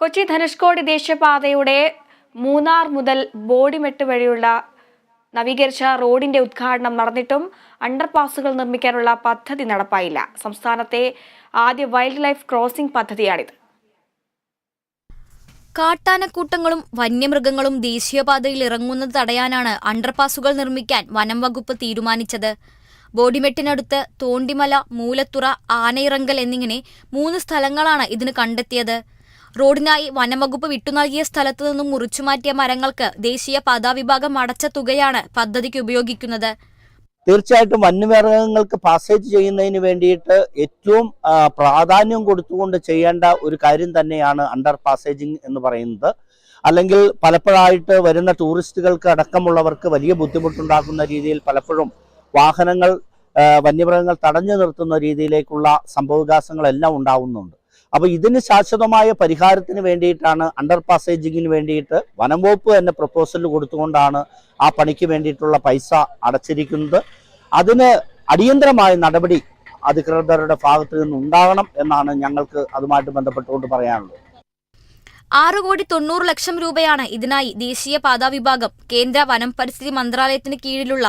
കൊച്ചി ധനുഷ്കോടി ദേശീയപാതയുടെ മൂന്നാർ മുതൽ ബോഡിമെട്ട് വഴിയുള്ള നവീകരിച്ച റോഡിന്റെ ഉദ്ഘാടനം നടന്നിട്ടും അണ്ടർപാസുകൾ നിർമ്മിക്കാനുള്ള പദ്ധതി നടപ്പായില്ല. സംസ്ഥാനത്തെ ആദ്യ വൈൽഡ് ലൈഫ് ക്രോസിംഗ് പദ്ധതിയാണിത്. കാട്ടാനക്കൂട്ടങ്ങളും വന്യമൃഗങ്ങളും ദേശീയപാതയിൽ ഇറങ്ങുന്നത് തടയാനാണ് അണ്ടർപാസുകൾ നിർമ്മിക്കാൻ വനം വകുപ്പ് തീരുമാനിച്ചത്. ബോഡിമെട്ടിനടുത്ത് തോണ്ടിമല മൂലത്തുറ ആനയിറങ്കൽ എന്നിങ്ങനെ മൂന്ന് സ്ഥലങ്ങളാണ് ഇതിന് കണ്ടെത്തിയത്. റോഡിനായി വനംവകുപ്പ് വിട്ടുനൽകിയ സ്ഥലത്തു നിന്നും മുറിച്ചുമാറ്റിയ മരങ്ങൾക്ക് ദേശീയ പാതാ വിഭാഗം അടച്ച തുകയാണ് പദ്ധതിക്ക് ഉപയോഗിക്കുന്നത്. തീർച്ചയായിട്ടും വന്യമൃഗങ്ങൾക്ക് പാസേജ് ചെയ്യുന്നതിന് വേണ്ടിയിട്ട് ഏറ്റവും പ്രാധാന്യം കൊടുത്തുകൊണ്ട് ചെയ്യേണ്ട ഒരു കാര്യം തന്നെയാണ് അണ്ടർ പാസേജിങ് എന്ന് പറയുന്നത്. അല്ലെങ്കിൽ പലപ്പോഴായിട്ട് വരുന്ന ടൂറിസ്റ്റുകൾക്ക് അടക്കമുള്ളവർക്ക് വലിയ ബുദ്ധിമുട്ടുണ്ടാക്കുന്ന രീതിയിൽ പലപ്പോഴും വാഹനങ്ങൾ വന്യമൃഗങ്ങൾ തടഞ്ഞു നിർത്തുന്ന രീതിയിലേക്കുള്ള സംഭവവികാസങ്ങളെല്ലാം ഉണ്ടാവുന്നുണ്ട്. അപ്പോൾ ഇതിന് ശാശ്വതമായ പരിഹാരത്തിന് വേണ്ടിയിട്ടാണ് അണ്ടർ പാസേജിങ്ങിന് വേണ്ടിയിട്ട് വനം വകുപ്പ് തന്നെ പ്രപ്പോസൽ കൊടുത്തുകൊണ്ടാണ് ആ പണിക്ക് വേണ്ടിയിട്ടുള്ള പൈസ അടച്ചിരിക്കുന്നത്. അതിന് അടിയന്തരമായ നടപടി അധികൃതരുടെ ഭാഗത്ത് നിന്ന് ഉണ്ടാകണം എന്നാണ് ഞങ്ങൾക്ക് അതുമായിട്ട് ബന്ധപ്പെട്ടുകൊണ്ട് പറയാനുള്ളത്. ആറ് കോടി തൊണ്ണൂറ് ലക്ഷം രൂപയാണ് ഇതിനായി ദേശീയപാതാ വിഭാഗം കേന്ദ്ര വനം പരിസ്ഥിതി മന്ത്രാലയത്തിന് കീഴിലുള്ള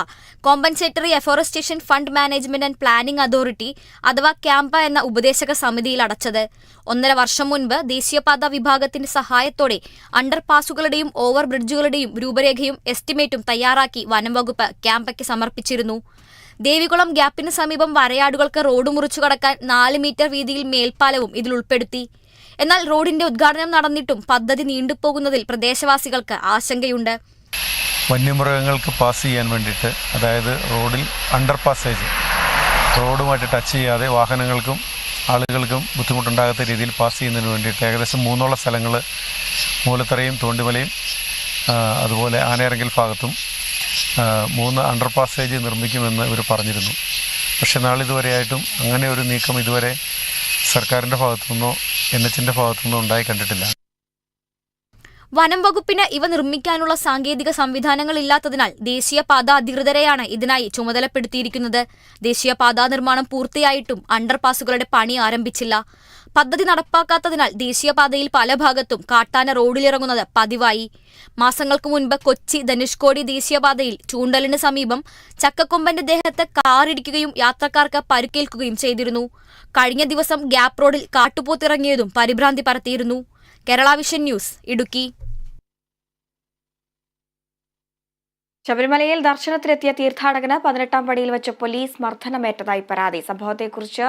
compensatory afforestation fund management and planning authority അഥവാ ക്യാമ്പ എന്ന ഉപദേശക സമിതിയിൽ അടച്ചത്. ഒന്നര വർഷം മുൻപ് ദേശീയപാതാ വിഭാഗത്തിന്റെ സഹായത്തോടെ അണ്ടർപാസുകളുടെയും ഓവർ ബ്രിഡ്ജുകളുടെയും രൂപരേഖയും എസ്റ്റിമേറ്റും തയ്യാറാക്കി വനം വകുപ്പ് ക്യാമ്പയ്ക്ക് സമർപ്പിച്ചിരുന്നു. ദേവികുളം ഗ്യാപ്പിന് സമീപം വരയാടുകൾക്ക് റോഡ് മുറിച്ചു കടക്കാൻ നാല് മീറ്റർ വീതിയിൽ മേൽപ്പാലവും ഇതിൽ ഉൾപ്പെടുത്തി. എന്നാൽ റോഡിന്റെ ഉദ്ഘാടനം നടന്നിട്ടും പദ്ധതി നീണ്ടുപോകുന്നതിൽ പ്രദേശവാസികൾക്ക് ആശങ്കയുണ്ട്. വന്യമൃഗങ്ങൾക്ക് പാസ് ചെയ്യാൻ വേണ്ടിയിട്ട് അതായത് റോഡിൽ അണ്ടർ പാസേജ് റോഡുമായിട്ട് ടച്ച് ചെയ്യാതെ വാഹനങ്ങൾക്കും ആളുകൾക്കും ബുദ്ധിമുട്ടുണ്ടാകാത്ത രീതിയിൽ പാസ് ചെയ്യുന്നതിന് വേണ്ടിയിട്ട് ഏകദേശം മൂന്നോളം സ്ഥലങ്ങൾ മൂലത്തറയും തോണ്ടിമലയും അതുപോലെ ആനയിറങ്കൽ ഭാഗത്തും മൂന്ന് അണ്ടർ പാസേജ് നിർമ്മിക്കുമെന്ന് ഇവർ പറഞ്ഞിരുന്നു. പക്ഷെ നാളിതുവരെയായിട്ടും അങ്ങനെ ഒരു നീക്കം ഇതുവരെ സർക്കാരിന്റെ ഭാഗത്തുനിന്നോ എൻ എച്ചിന്റെ ഭാഗത്തുനിന്നോ ഉണ്ടായി കണ്ടിട്ടില്ല. വനം വകുപ്പിന് ഇവ നിർമ്മിക്കാനുള്ള സാങ്കേതിക സംവിധാനങ്ങൾ ഇല്ലാത്തതിനാൽ ദേശീയപാത അധികൃതരെയാണ് ഇതിനായി ചുമതലപ്പെടുത്തിയിരിക്കുന്നത്. ദേശീയപാതാ നിർമ്മാണം പൂർത്തിയായിട്ടും അണ്ടർപാസുകളുടെ പണി ആരംഭിച്ചില്ല. പദ്ധതി നടപ്പാക്കാത്തതിനാൽ ദേശീയപാതയിൽ പല ഭാഗത്തും കാട്ടാന റോഡിലിറങ്ങുന്നത് പതിവായി. മാസങ്ങൾക്ക് മുൻപ് കൊച്ചി ധനുഷ്കോടി ദേശീയപാതയിൽ ചൂണ്ടലിന് സമീപം ചക്കക്കൊമ്പന്റെ ദേഹത്ത് കാറിടിക്കുകയും യാത്രക്കാർക്ക് പരുക്കേൽക്കുകയും ചെയ്തിരുന്നു. കഴിഞ്ഞ ദിവസം ഗ്യാപ് റോഡിൽ കാട്ടുപോത്തിറങ്ങിയതും പരിഭ്രാന്തി പരത്തിയിരുന്നു. Kerala vision news Idukki. ശബരിമലയിൽ ദർശനത്തിനെത്തിയ തീർത്ഥാടകന് പതിനെട്ടാം പടിയിൽ വെച്ച് പോലീസ് മർദ്ദനമേറ്റതായി പരാതി. സംഭവത്തെക്കുറിച്ച്